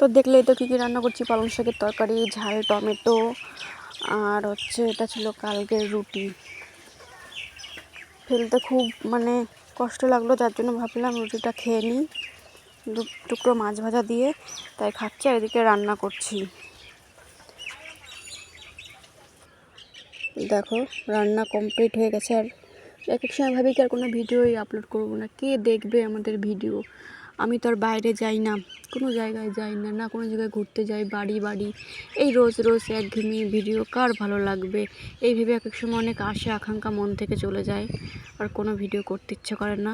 তো দেখলেই তো কী কী রান্না করছি, পালং শাকের তরকারি, ঝাল, টমেটো, আর হচ্ছে এটা ছিল কালকের রুটি। ফেলতে খুব মানে কষ্ট লাগল, যার জন্য ভাবলাম রুটিটা খেয়ে নিই। দু টুকরো মাছ ভাজা দিয়ে তাই খাচ্ছি আর এদিকে রান্না করছি। দেখো, রান্না কমপ্লিট হয়ে গেছে আর এক এক সময় ভাবি কি আর কোনো ভিডিওই আপলোড করব না। কে দেখবে আমাদের ভিডিও আমি তো আর বাইরে যাই না, কোনো জায়গায় যাই না না কোনো জায়গায় ঘুরতে যাই, বাড়ি বাড়ি। এই রোজ রোজ একঘেয়েমি ভিডিও কার ভালো লাগবে? এই ভেবে এক এক সময় অনেক আশা, আকাঙ্ক্ষা মন থেকে চলে যায়। আর কোনো ভিডিও করতে ইচ্ছে করে না।